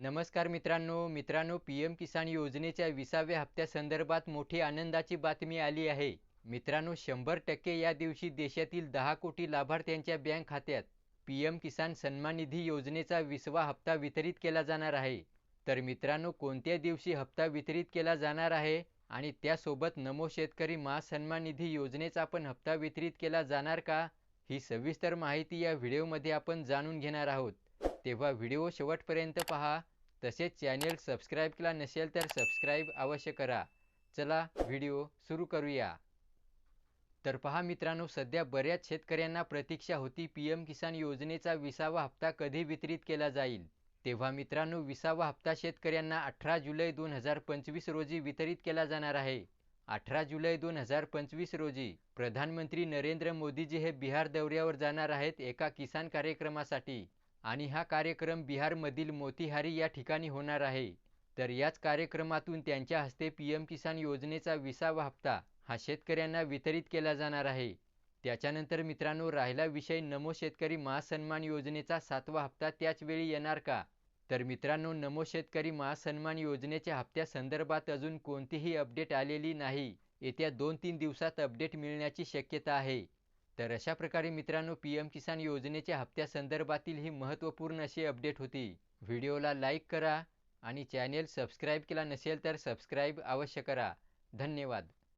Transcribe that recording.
नमस्कार मित्रांनो मित्रांनो पी एम किसान योजनेच्या विसाव्या हप्त्यासंदर्भात मोठी आनंदाची बातमी आली आहे. मित्रांनो शंभर टक्के या दिवशी देशातील दहा कोटी लाभार्थ्यांच्या बँक खात्यात पी एम किसान सन्मान निधी योजनेचा विसवा हप्ता वितरित केला जाणार आहे. तर मित्रांनो कोणत्या दिवशी हप्ता वितरित केला जाणार आहे आणि त्यासोबत नमो शेतकरी महासन्मान निधी योजनेचा पण हप्ता वितरित केला जाणार का ही सविस्तर माहिती या व्हिडिओमध्ये आपण जाणून घेणार आहोत. तेव्हा व्हिडिओ शेवटपर्यंत पहा. तसेच चॅनेल सबस्क्राईब केला नसेल तर सबस्क्राईब अवश्य करा. चला व्हिडिओ सुरू करूया. तर पहा मित्रांनो सध्या बऱ्याच शेतकऱ्यांना प्रतीक्षा होती पी एम किसान योजनेचा विसावा हप्ता कधी वितरित केला जाईल? तेव्हा मित्रांनो विसावा हप्ता शेतकऱ्यांना अठरा जुलै दोन हजार पंचवीस रोजी वितरित केला जाणार आहे. अठरा जुलै दोन हजार पंचवीस रोजी प्रधानमंत्री नरेंद्र मोदीजी हे बिहार दौऱ्यावर जाणार आहेत एका किसान कार्यक्रमासाठी. आणि हा कार्यक्रम बिहारमधील मोतीहारी या ठिकाणी होणार आहे. तर याच कार्यक्रमातून त्यांच्या हस्ते पी एम किसान योजनेचा विसावा हप्ता हा शेतकऱ्यांना वितरित केला जाणार आहे. त्याच्यानंतर मित्रांनो राहिला विषय नमो शेतकरी महासन्मान योजनेचा सातवा हप्ता त्याच वेळी येणार का? तर मित्रांनो नमो शेतकरी महासन्मान योजनेच्या हप्त्यासंदर्भात अजून कोणतीही अपडेट आलेली नाही. येत्या दोन तीन दिवसात अपडेट मिळण्याची शक्यता आहे. तर अशा प्रकारे मित्रांनो पी एम किसान योजनेच्या हप्त्यासंदर्भातील ही महत्त्वपूर्ण अशी अपडेट होती. व्हिडिओला लाईक करा आणि चॅनेल सबस्क्राईब केला नसेल तर सबस्क्राईब अवश्य करा. धन्यवाद.